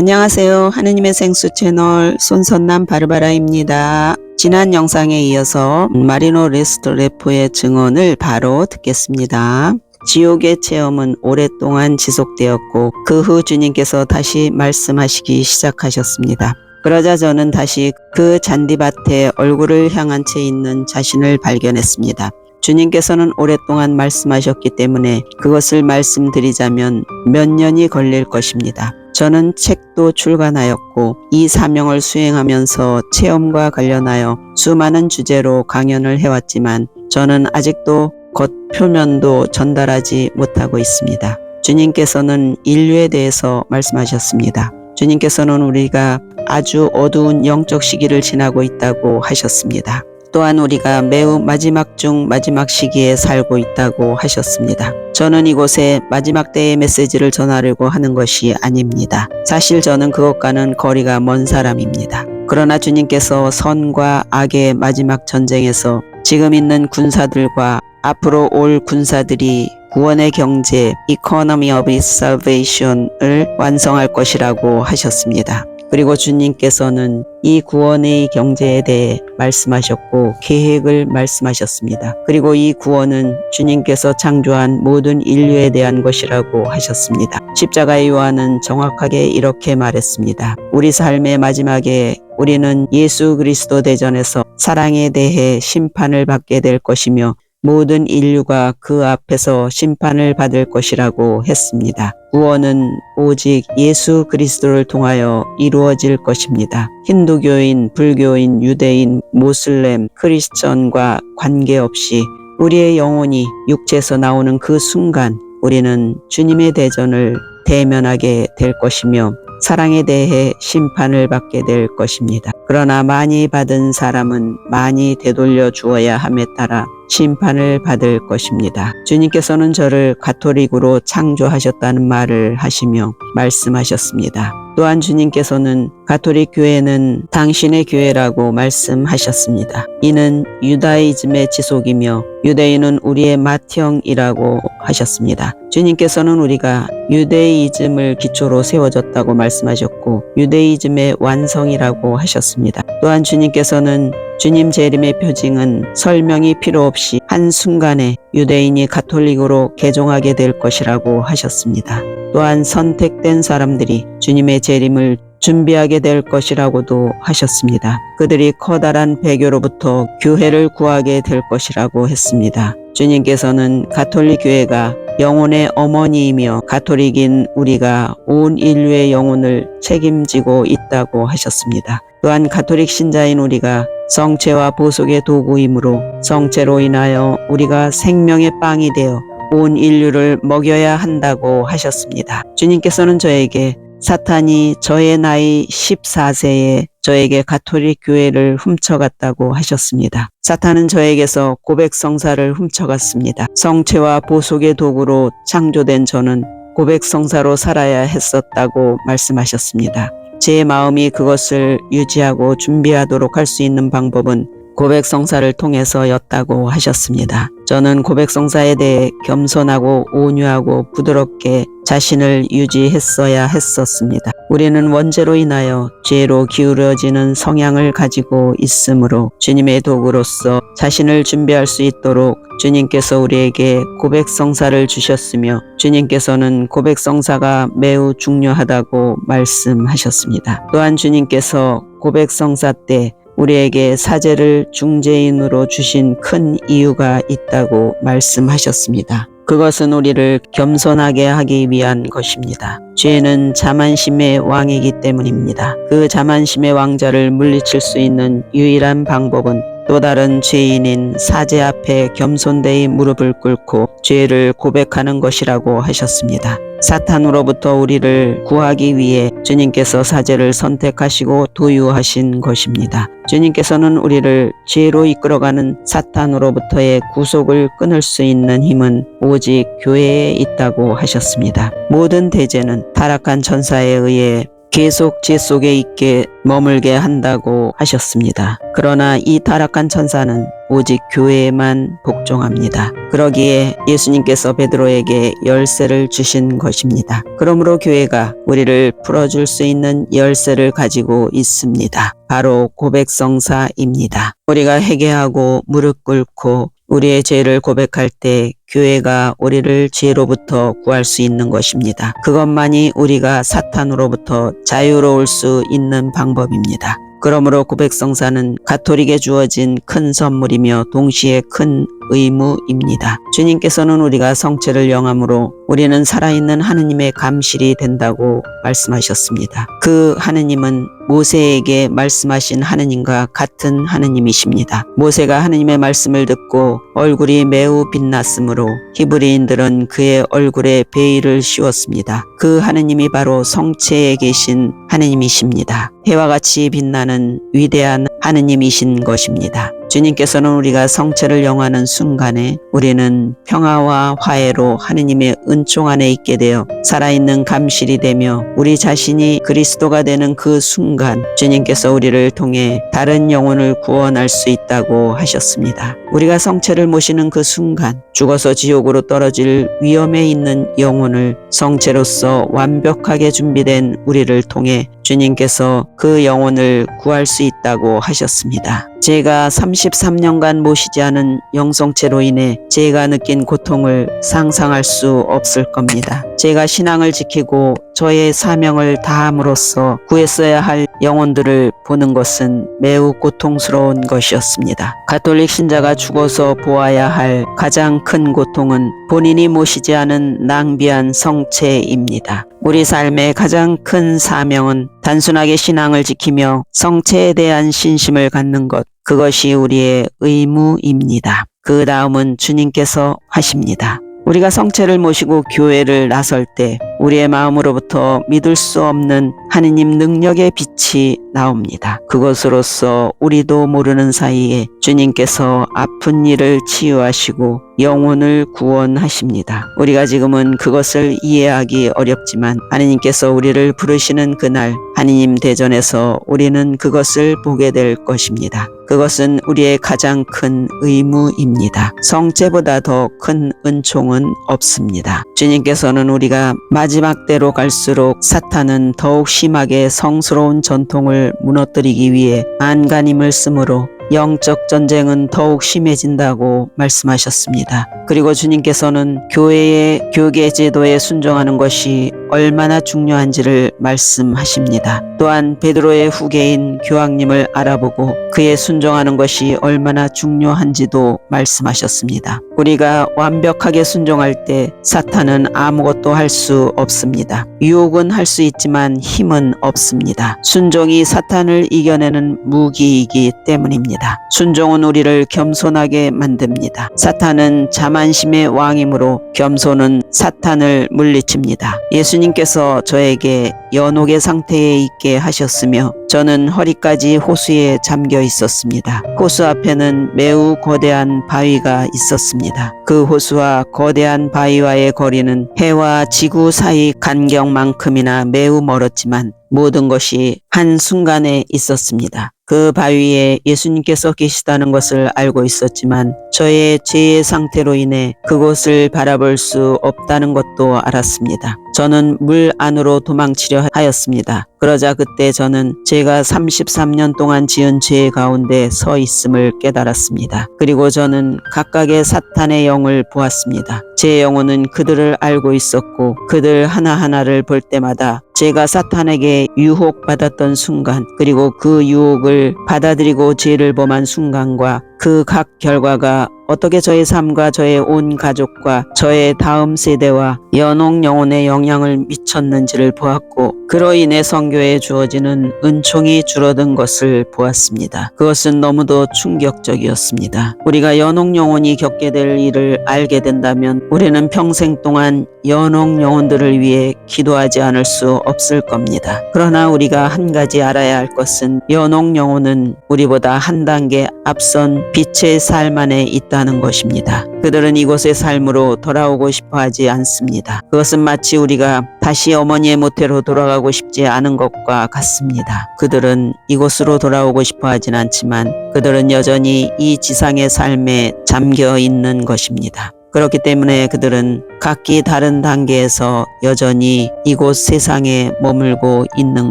안녕하세요. 하느님의 생수 채널 손선남 바르바라입니다. 지난 영상에 이어서 마리노 레스토레포의 증언을 바로 듣겠습니다. 지옥의 체험은 오랫동안 지속되었고 그 후 주님께서 다시 말씀하시기 시작하셨습니다. 그러자 저는 다시 그 잔디밭에 얼굴을 향한 채 있는 자신을 발견했습니다. 주님께서는 오랫동안 말씀하셨기 때문에 그것을 말씀드리자면 몇 년이 걸릴 것입니다. 저는 책도 출간하였고 이 사명을 수행하면서 체험과 관련하여 수많은 주제로 강연을 해왔지만 저는 아직도 겉 표면도 전달하지 못하고 있습니다. 주님께서는 인류에 대해서 말씀하셨습니다. 주님께서는 우리가 아주 어두운 영적 시기를 지나고 있다고 하셨습니다. 또한 우리가 매우 마지막 중 마지막 시기에 살고 있다고 하셨습니다. 저는 이곳에 마지막 때의 메시지를 전하려고 하는 것이 아닙니다. 사실 저는 그것과는 거리가 먼 사람입니다. 그러나 주님께서 선과 악의 마지막 전쟁에서 지금 있는 군사들과 앞으로 올 군사들이 구원의 경제, Economy of Salvation을 완성할 것이라고 하셨습니다. 그리고 주님께서는 이 구원의 경제에 대해 말씀하셨고 계획을 말씀하셨습니다. 그리고 이 구원은 주님께서 창조한 모든 인류에 대한 것이라고 하셨습니다. 십자가의 요한은 정확하게 이렇게 말했습니다. 우리 삶의 마지막에 우리는 예수 그리스도 대전에서 사랑에 대해 심판을 받게 될 것이며 모든 인류가 그 앞에서 심판을 받을 것이라고 했습니다. 구원은 오직 예수 그리스도를 통하여 이루어질 것입니다. 힌두교인, 불교인, 유대인, 모슬렘, 크리스천과 관계없이 우리의 영혼이 육체에서 나오는 그 순간 우리는 주님의 대전을 대면하게 될 것이며 사랑에 대해 심판을 받게 될 것입니다. 그러나 많이 받은 사람은 많이 되돌려 주어야 함에 따라 심판을 받을 것입니다. 주님께서는 저를 가톨릭으로 창조하셨다는 말을 하시며 말씀하셨습니다. 또한 주님께서는 가톨릭 교회는 당신의 교회라고 말씀하셨습니다. 이는 유다이즘의 지속이며 유대인은 우리의 맏형이라고 하셨습니다. 주님께서는 우리가 유대이즘을 기초로 세워졌다고 말씀하셨고 유대이즘의 완성이라고 하셨습니다. 또한 주님께서는 주님 재림의 표징은 설명이 필요 없이 한순간에 유대인이 가톨릭으로 개종하게 될 것이라고 하셨습니다. 또한 선택된 사람들이 주님의 재림을 준비하게 될 것이라고도 하셨습니다. 그들이 커다란 배교로부터 교회를 구하게 될 것이라고 했습니다. 주님께서는 가톨릭 교회가 영혼의 어머니이며 가톨릭인 우리가 온 인류의 영혼을 책임지고 있다고 하셨습니다. 또한 가톨릭 신자인 우리가 성체와 보속의 도구이므로 성체로 인하여 우리가 생명의 빵이 되어 온 인류를 먹여야 한다고 하셨습니다. 주님께서는 저에게 사탄이 저의 나이 14세에 저에게 가톨릭 교회를 훔쳐갔다고 하셨습니다. 사탄은 저에게서 고백 성사를 훔쳐갔습니다. 성체와 보속의 도구로 창조된 저는 고백 성사로 살아야 했었다고 말씀하셨습니다. 제 마음이 그것을 유지하고 준비하도록 할 수 있는 방법은 고백성사를 통해서였다고 하셨습니다. 저는 고백성사에 대해 겸손하고 온유하고 부드럽게 자신을 유지했어야 했었습니다. 우리는 원죄로 인하여 죄로 기울어지는 성향을 가지고 있으므로 주님의 도구로서 자신을 준비할 수 있도록 주님께서 우리에게 고백성사를 주셨으며 주님께서는 고백성사가 매우 중요하다고 말씀하셨습니다. 또한 주님께서 고백성사 때 우리에게 사제를 중재인으로 주신 큰 이유가 있다고 말씀하셨습니다. 그것은 우리를 겸손하게 하기 위한 것입니다. 죄는 자만심의 왕이기 때문입니다. 그 자만심의 왕자를 물리칠 수 있는 유일한 방법은 또 다른 죄인인 사제 앞에 겸손되이 무릎을 꿇고 죄를 고백하는 것이라고 하셨습니다. 사탄으로부터 우리를 구하기 위해 주님께서 사제를 선택하시고 도유하신 것입니다. 주님께서는 우리를 죄로 이끌어가는 사탄으로부터의 구속을 끊을 수 있는 힘은 오직 교회에 있다고 하셨습니다. 모든 대제는 타락한 천사에 의해 계속 제 속에 있게 머물게 한다고 하셨습니다. 그러나 이 타락한 천사는 오직 교회에만 복종합니다. 그러기에 예수님께서 베드로에게 열쇠를 주신 것입니다. 그러므로 교회가 우리를 풀어줄 수 있는 열쇠를 가지고 있습니다. 바로 고백성사입니다. 우리가 회개하고 무릎 꿇고 우리의 죄를 고백할 때 교회가 우리를 죄로부터 구할 수 있는 것입니다. 그것만이 우리가 사탄으로부터 자유로울 수 있는 방법입니다. 그러므로 고백성사는 가톨릭에 주어진 큰 선물이며 동시에 큰 의무입니다. 주님께서는 우리가 성체를 영함으로 우리는 살아있는 하느님의 감실이 된다고 말씀하셨습니다. 그 하느님은 모세에게 말씀하신 하느님과 같은 하느님이십니다. 모세가 하느님의 말씀을 듣고 얼굴이 매우 빛났으므로 히브리인들은 그의 얼굴에 베일을 씌웠습니다. 그 하느님이 바로 성체에 계신 하느님이십니다. 해와 같이 빛나는 위대한 하느님이신 것입니다. 주님께서는 우리가 성체를 영하는 순간에 우리는 평화와 화해로 하느님의 은총 안에 있게 되어 살아있는 감실이 되며 우리 자신이 그리스도가 되는 그 순간 주님께서 우리를 통해 다른 영혼을 구원할 수 있다고 하셨습니다. 우리가 성체를 모시는 그 순간 죽어서 지옥으로 떨어질 위험에 있는 영혼을 성체로서 완벽하게 준비된 우리를 통해 주님께서 그 영혼을 구할 수 있다고 하셨습니다. 제가 33년간 모시지 않은 영성체로 인해 제가 느낀 고통을 상상할 수 없을 겁니다. 제가 신앙을 지키고 저의 사명을 다함으로써 구했어야 할 영혼들을 보는 것은 매우 고통스러운 것이었습니다. 가톨릭 신자가 죽어서 보아야 할 가장 큰 고통은 본인이 모시지 않은 낭비한 성체입니다. 우리 삶의 가장 큰 사명은 단순하게 신앙을 지키며 성체에 대한 신심을 갖는 것, 그것이 우리의 의무입니다. 그 다음은 주님께서 하십니다. 우리가 성체를 모시고 교회를 나설 때 우리의 마음으로부터 믿을 수 없는 하느님 능력의 빛이 나옵니다. 그것으로서 우리도 모르는 사이에 주님께서 아픈 일을 치유하시고 영혼을 구원하십니다. 우리가 지금은 그것을 이해하기 어렵지만 하느님께서 우리를 부르시는 그날 하느님 대전에서 우리는 그것을 보게 될 것입니다. 그것은 우리의 가장 큰 의무입니다. 성체보다 더 큰 은총은 없습니다. 주님께서는 우리가 마지막 때로 갈수록 사탄은 더욱 심하게 성스러운 전통을 무너뜨리기 위해 안간힘을 쓰므로 영적 전쟁은 더욱 심해진다고 말씀하셨습니다. 그리고 주님께서는 교회의 교계 제도에 순종하는 것이 얼마나 중요한지를 말씀하십니다. 또한 베드로의 후계인 교황님을 알아보고 그에 순종하는 것이 얼마나 중요한지도 말씀하셨습니다. 우리가 완벽하게 순종할 때 사탄은 아무것도 할 수 없습니다. 유혹은 할 수 있지만 힘은 없습니다. 순종이 사탄을 이겨내는 무기이기 때문입 니다. 순종은 우리를 겸손하게 만듭니다. 사탄은 자만심의 왕이므로 겸손은 사탄을 물리칩니다. 예수님께서 저에게 연옥의 상태에 있게 하셨으며 저는 허리까지 호수에 잠겨 있었습니다. 호수 앞에는 매우 거대한 바위가 있었습니다. 그 호수와 거대한 바위와의 거리는 해와 지구 사이 간격만큼이나 매우 멀었지만 모든 것이 한순간에 있었습니다. 그 바위에 예수님께서 계시다는 것을 알고 있었지만 저의 죄의 상태로 인해 그곳을 바라볼 수 없다는 것도 알았습니다. 저는 물 안으로 도망치려 하였습니다. 그러자 그때 저는 제가 33년 동안 지은 죄 가운데 서 있음을 깨달았습니다. 그리고 저는 각각의 사탄의 영을 보았습니다. 제 영혼은 그들을 알고 있었고 그들 하나하나를 볼 때마다 제가 사탄에게 유혹받았던 순간 그리고 그 유혹을 받아들이고 죄를 범한 순간과 그 각 결과가 어떻게 저의 삶과 저의 온 가족과 저의 다음 세대와 연옥 영혼에 영향을 미쳤는지를 보았고 그로 인해 성교에 주어지는 은총이 줄어든 것을 보았습니다. 그것은 너무도 충격적이었습니다. 우리가 연옥 영혼이 겪게 될 일을 알게 된다면 우리는 평생 동안 연옥 영혼들을 위해 기도하지 않을 수 없을 겁니다. 그러나 우리가 한 가지 알아야 할 것은 연옥 영혼은 우리보다 한 단계 앞선 빛의 삶 안에 있다. 없다는 것입니다. 그들은 이곳의 삶으로 돌아오고 싶어 하지 않습니다. 그것은 마치 우리가 다시 어머니의 모태로 돌아가고 싶지 않은 것과 같습니다. 그들은 이곳으로 돌아오고 싶어 하진 않지만 그들은 여전히 이 지상의 삶에 잠겨 있는 것입니다. 그렇기 때문에 그들은 각기 다른 단계에서 여전히 이곳 세상에 머물고 있는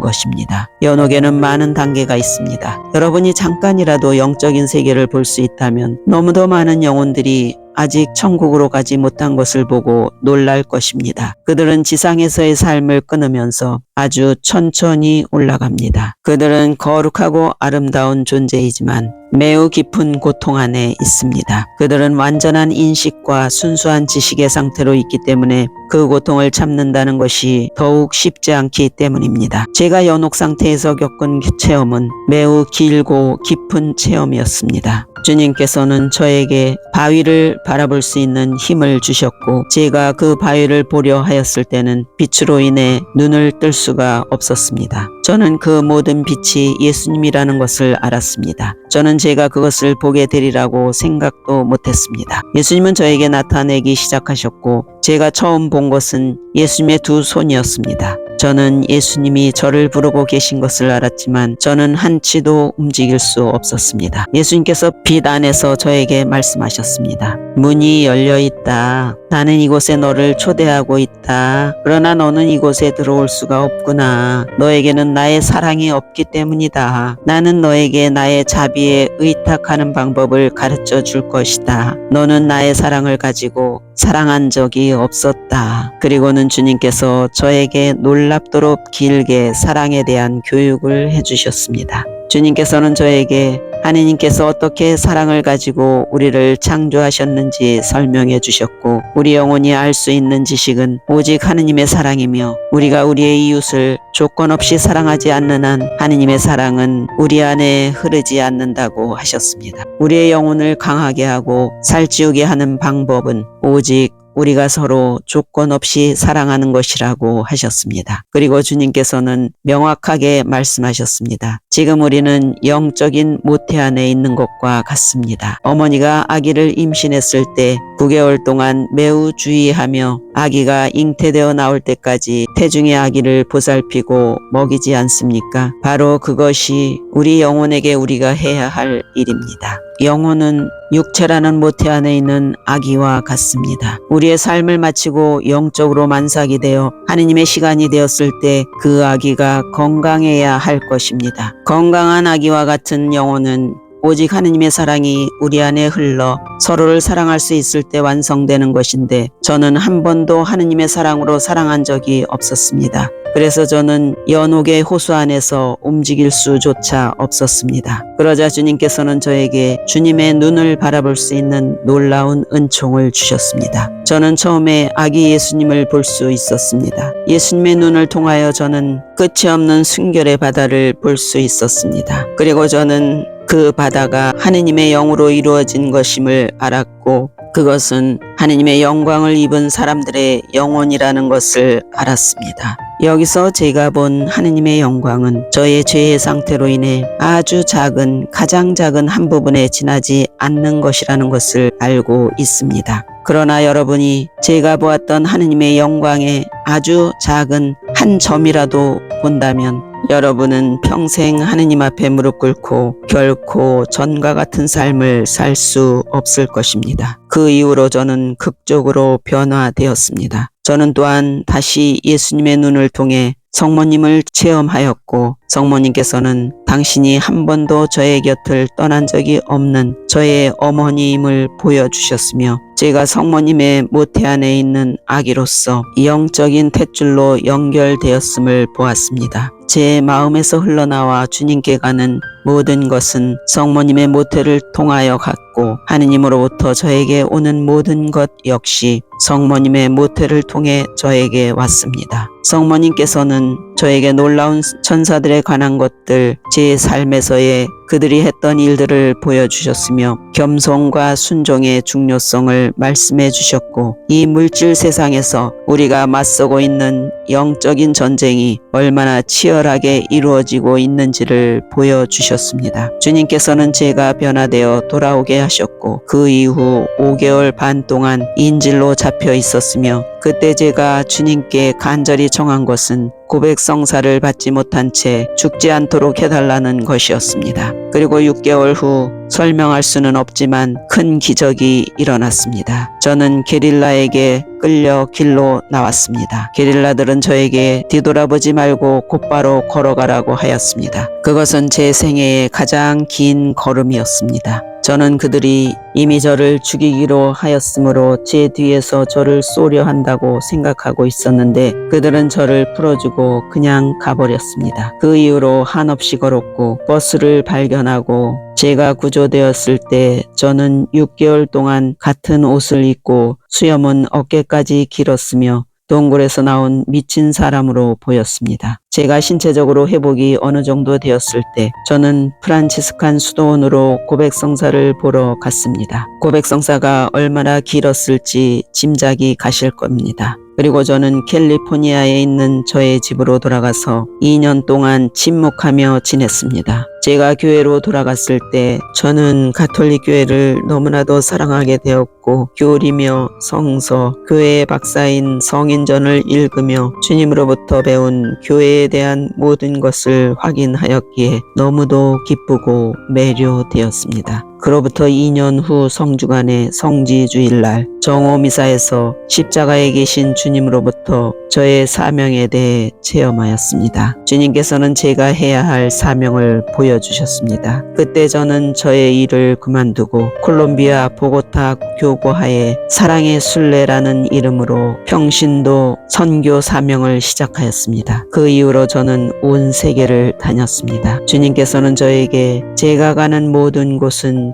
것입니다. 연옥에는 많은 단계가 있습니다. 여러분이 잠깐이라도 영적인 세계를 볼 수 있다면 너무도 많은 영혼들이 아직 천국으로 가지 못한 것을 보고 놀랄 것입니다. 그들은 지상에서의 삶을 끊으면서 아주 천천히 올라갑니다. 그들은 거룩하고 아름다운 존재이지만 매우 깊은 고통 안에 있습니다. 그들은 완전한 인식과 순수한 지식의 상태로 있기 때문에 그 고통을 참는다는 것이 더욱 쉽지 않기 때문입니다. 제가 연옥 상태에서 겪은 체험은 매우 길고 깊은 체험이었습니다. 주님께서는 저에게 바위를 바라볼 수 있는 힘을 주셨고 제가 그 바위를 보려 하였을 때는 빛으로 인해 눈을 뜰 수가 없었습니다. 저는 그 모든 빛이 예수님이라는 것을 알았습니다. 저는 제가 그것을 보게 되리라고 생각도 못했습니다. 예수님은 저에게 나타내기 시작하셨고 제가 처음 본 것은 예수님의 두 손이었습니다. 저는 예수님이 저를 부르고 계신 것을 알았지만 저는 한치도 움직일 수 없었습니다. 예수님께서 빛 안에서 저에게 말씀하셨습니다. 문이 열려 있다. 나는 이곳에 너를 초대하고 있다. 그러나 너는 이곳에 들어올 수가 없구나. 너에게는 나의 사랑이 없기 때문이다. 나는 너에게 나의 자비에 의탁하는 방법을 가르쳐 줄 것이다. 너는 나의 사랑을 가지고 사랑한 적이 없었다. 그리고는 주님께서 저에게 놀랍도록 길게 사랑에 대한 교육을 해주셨습니다. 주님께서는 저에게 하느님께서 어떻게 사랑을 가지고 우리를 창조하셨는지 설명해 주셨고 우리 영혼이 알 수 있는 지식은 오직 하느님의 사랑이며 우리가 우리의 이웃을 조건 없이 사랑하지 않는 한 하느님의 사랑은 우리 안에 흐르지 않는다고 하셨습니다. 우리의 영혼을 강하게 하고 살찌우게 하는 방법은 오직 우리가 서로 조건 없이 사랑하는 것이라고 하셨습니다. 그리고 주님께서는 명확하게 말씀하셨습니다. 지금 우리는 영적인 모태 안에 있는 것과 같습니다. 어머니가 아기를 임신했을 때 9개월 동안 매우 주의하며 아기가 잉태되어 나올 때까지 태중의 아기를 보살피고 먹이지 않습니까? 바로 그것이 우리 영혼에게 우리가 해야 할 일입니다. 영혼은 육체라는 모태 안에 있는 아기와 같습니다. 우리의 삶을 마치고 영적으로 만삭이 되어 하느님의 시간이 되었을 때 그 아기가 건강해야 할 것입니다. 건강한 아기와 같은 영혼은 오직 하느님의 사랑이 우리 안에 흘러 서로를 사랑할 수 있을 때 완성되는 것인데 저는 한 번도 하느님의 사랑으로 사랑한 적이 없었습니다. 그래서 저는 연옥의 호수 안에서 움직일 수조차 없었습니다. 그러자 주님께서는 저에게 주님의 눈을 바라볼 수 있는 놀라운 은총을 주셨습니다. 저는 처음에 아기 예수님을 볼 수 있었습니다. 예수님의 눈을 통하여 저는 끝이 없는 순결의 바다를 볼 수 있었습니다. 그리고 저는 그 바다가 하느님의 영으로 이루어진 것임을 알았고 그것은 하느님의 영광을 입은 사람들의 영혼이라는 것을 알았습니다. 여기서 제가 본 하느님의 영광은 저의 죄의 상태로 인해 아주 작은 가장 작은 한 부분에 지나지 않는 것이라는 것을 알고 있습니다. 그러나 여러분이 제가 보았던 하느님의 영광의 아주 작은 한 점이라도 본다면 여러분은 평생 하느님 앞에 무릎 꿇고 결코 전과 같은 삶을 살 수 없을 것입니다. 그 이후로 저는 극적으로 변화되었습니다. 저는 또한 다시 예수님의 눈을 통해 성모님을 체험하였고 성모님께서는 당신이 한 번도 저의 곁을 떠난 적이 없는 저의 어머니임을 보여주셨으며 제가 성모님의 모태 안에 있는 아기로서 영적인 탯줄로 연결되었음을 보았습니다. 제 마음에서 흘러나와 주님께 가는 모든 것은 성모님의 모태를 통하여 갔고 하느님으로부터 저에게 오는 모든 것 역시 성모님의 모태를 통해 저에게 왔습니다. 성모님께서는 저에게 놀라운 천사들 에 관한 것들, 제 삶에서의 그들이 했던 일들을 보여주셨으며 겸손과 순종의 중요성을 말씀해 주셨고 이 물질 세상에서 우리가 맞서고 있는 영적인 전쟁이 얼마나 치열하게 이루어지고 있는지를 보여주셨습니다. 주님께서는 제가 변화되어 돌아오게 하셨고 그 이후 5개월 반 동안 인질로 잡혀 있었으며 그때 제가 주님께 간절히 청한 것은 고백 성사를 받지 못한 채 죽지 않도록 해달라는 것이었습니다. 그리고 6개월 후 설명할 수는 없지만 큰 기적이 일어났습니다. 저는 게릴라에게 끌려 길로 나왔습니다. 게릴라들은 저에게 뒤돌아보지 말고 곧바로 걸어가라고 하였습니다. 그것은 제 생애의 가장 긴 걸음이었습니다. 저는 그들이 이미 저를 죽이기로 하였으므로 제 뒤에서 저를 쏘려 한다고 생각하고 있었는데 그들은 저를 풀어주고 그냥 가버렸습니다. 그 이후로 한없이 걸었고 버스를 발견하고 제가 구조되었을 때 저는 6개월 동안 같은 옷을 입고 수염은 어깨까지 길었으며 동굴에서 나온 미친 사람으로 보였습니다. 제가 신체적으로 회복이 어느 정도 되었을 때 저는 프란치스칸 수도원으로 고백성사를 보러 갔습니다. 고백성사가 얼마나 길었을지 짐작이 가실 겁니다. 그리고 저는 캘리포니아에 있는 저의 집으로 돌아가서 2년 동안 침묵하며 지냈습니다. 제가 교회로 돌아갔을 때 저는 가톨릭 교회를 너무나도 사랑하게 되었고 교리며 성서, 교회의 박사인 성인전을 읽으며 주님으로부터 배운 교회에 대한 모든 것을 확인하였기에 너무도 기쁘고 매료되었습니다. 그로부터 2년 후 성주간의 성지주일날 정오미사에서 십자가에 계신 주님으로부터 저의 사명에 대해 체험하였습니다. 주님께서는 제가 해야 할 사명을 보여주셨습니다. 그때 저는 저의 일을 그만두고 콜롬비아 보고타 교고하에 사랑의 순례라는 이름으로 평신도 선교 사명을 시작하였습니다. 그 이후로 저는 온 세계를 다녔습니다. 주님께서는 저에게 제가 가는 모든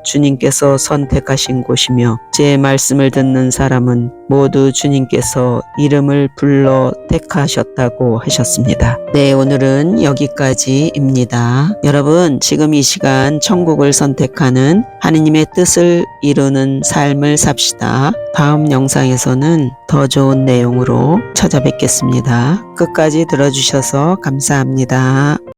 주님께서 선택하신 곳이며 제 말씀을 듣는 사람은 모두 주님께서 이름을 불러 택하셨다고 하셨습니다. 네, 오늘은 여기까지입니다. 여러분, 지금 이 시간 천국을 선택하는 하느님의 뜻을 이루는 삶을 삽시다. 다음 영상에서는 더 좋은 내용으로 찾아뵙겠습니다. 끝까지 들어주셔서 감사합니다.